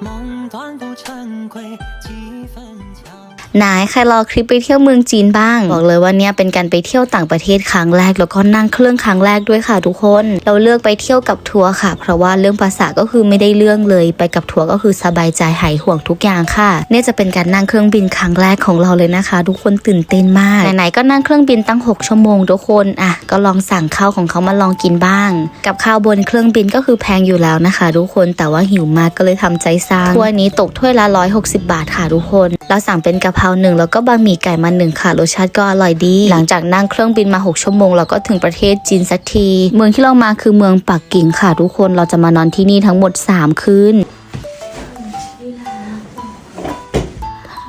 梦断不成归，几分憔。 ไหนใครรอคลิปไปเที่ยวเมืองจีนบ้างบอกเลยว่าเนี่ยเป็นการไปเที่ยวต่างประเทศครั้งแรกแล้วก็นั่งเครื่องครั้งแรกด้วยค่ะทุกคน เราเลือกไปเที่ยวกับทัวร์ค่ะ เพราะว่าเรื่องภาษาก็คือไม่ได้เรื่องเลยไปกับทัวร์ก็คือสบายใจหายห่วงทุกอย่างค่ะ เนี่ยจะเป็นการนั่งเครื่องบินครั้งแรกของเราเลยนะคะ ทุกคนตื่นเต้นมากไหนๆก็นั่งเครื่องบินตั้ง 6 ชั่วโมงทุกคนอะก็ลองสั่งข้าวของเขามาลองกินบ้าง กับข้าวบนเครื่องบินก็คือแพงอยู่แล้วนะคะ ทุกคนแต่ว่าหิวมากก็เลยทำใจสร้างถ้วยนี้ตกถ้วยละ160 บาทค่ะทุกคน เราสั่งเป็นกะเพราราหนึ่งแล้วก็บะหมี่ไก่มาหนึ่งค่ะรสชาติก็อร่อยดี หลังจากนั่งเครื่องบินมา 6 ชั่วโมงเราก็ถึงประเทศจีนสักที เมืองที่เรามาคือเมืองปักกิ่งค่ะทุกคนเราจะมานอนที่นี่ทั้งหมด 3 คืน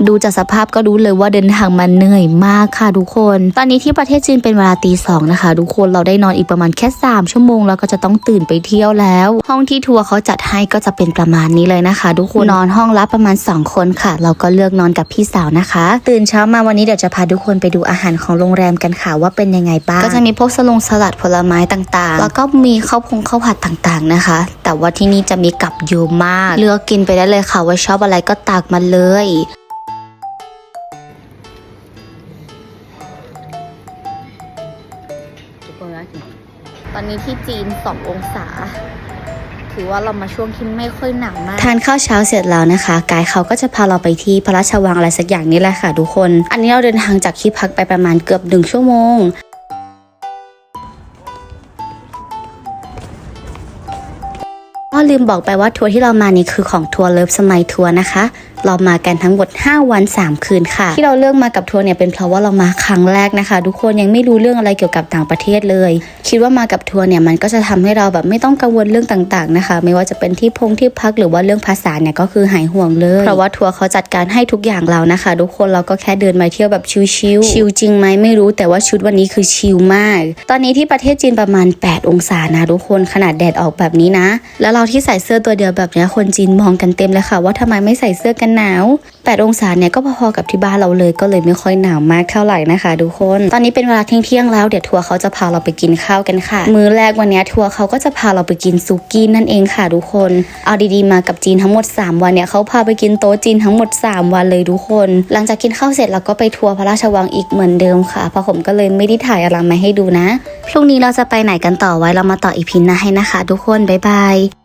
ดูจากสภาพก็รู้เลยว่าเดินทางมาเหนื่อยมากค่ะทุกคน ตอนนี้ที่ประเทศจีนเป็นเวลาตีสองนะคะทุกคนเราได้นอนอีกประมาณแค่ 3 ชั่วโมงแล้วก็จะต้องตื่นไปเที่ยวแล้ว ห้องที่ทัวร์เขาจัดให้ก็จะเป็นประมาณนี้เลยนะคะทุกคนนอนห้องละประมาณ 2 คนค่ะ เราก็เลือกนอนกับพี่สาวนะคะ ตื่นเช้ามาวันนี้เดี๋ยวจะพาทุกคนไปดูอาหารของโรงแรมกันค่ะว่าเป็นยังไงบ้างก็จะมีพวกสลงสลัดผลไม้ต่างๆ แล้วก็มีข้าวพงข้าวผัดต่างๆนะคะ แต่ว่าที่นี่จะมีกับเยอะมาก เลือกกินไปได้เลยค่ะว่าชอบอะไรก็ตักมาเลย ทุกคนนะตอนนี้ที่จีน 2 องศา ถือว่าเรามาช่วงที่ไม่ค่อยหนาวมาก ทานข้าวเช้าเสร็จแล้วนะคะ กายเขาก็จะพาเราไปที่พระราชวังอะไรสักอย่างนี่แหละค่ะทุกคน อันนี้เราเดินทางจากที่พักไปประมาณเกือบหนึ่งชั่วโมงก็ลืมบอกไปว่าทัวร์ที่เรามานี่คือของทัวร์เลิฟสมัยทัวร์นะคะเรามากันทั้งหมด 5 วัน 3 คืนค่ะ ที่เราเลือกมากับทัวร์เนี่ยเป็นเพราะว่าเรามาครั้งแรกนะคะ ทุกคนยังไม่รู้เรื่องอะไรเกี่ยวกับต่างประเทศเลย คิดว่ามากับทัวร์เนี่ยมันก็จะทำให้เราแบบไม่ต้องกังวลเรื่องต่างๆนะคะ ไม่ว่าจะเป็นที่พงที่พักหรือว่าเรื่องภาษาเนี่ยก็คือหายห่วงเลย เพราะว่าทัวร์เขาจัดการให้ทุกอย่างเรานะคะ ทุกคนเราก็แค่เดินมาเที่ยวแบบชิลๆชิลจริงไหมไม่รู้แต่ว่าชุดวันนี้คือชิลมาก ตอนนี้ที่ประเทศจีนประมาณ 8 องศานะทุกคนขนาดแดดออกแบบนี้นะ แล้วเราที่ใส่เสื้อตัวเดียวแบบเนี้ยคนจีนมองกันเต็มเลยค่ะ ว่าทำไมไม่ใส่เสื้อกันหนาว 8 องศาเนี่ยก็พอๆกับที่บ้านเราเลยก็เลยไม่ค่อยหนาวมากเท่าไหร่นะคะทุกคน ตอนนี้เป็นเวลาเที่ยงแล้วเดี๋ยวทัวร์เขาจะพาเราไปกินข้าวกันค่ะ มื้อแรกวันนี้ทัวร์เขาก็จะพาเราไปกินซุกี้นั่นเองค่ะทุกคน เอาดีๆมากับจีนทั้งหมด 3 วันเนี่ยเขาพาไปกินโต๊ะจีนทั้งหมด 3 วันเลยทุกคน หลังจากกินข้าวเสร็จเราก็ไปทัวร์พระราชวังอีกเหมือนเดิมค่ะพราะผมก็เลยไม่ได้ถ่ายอะไรมาให้ดูนะ พรุ่งนี้เราจะไปไหนกันต่อไว้เรามาต่ออีพีหน้าให้นะคะ ทุกคนบ๊ายบาย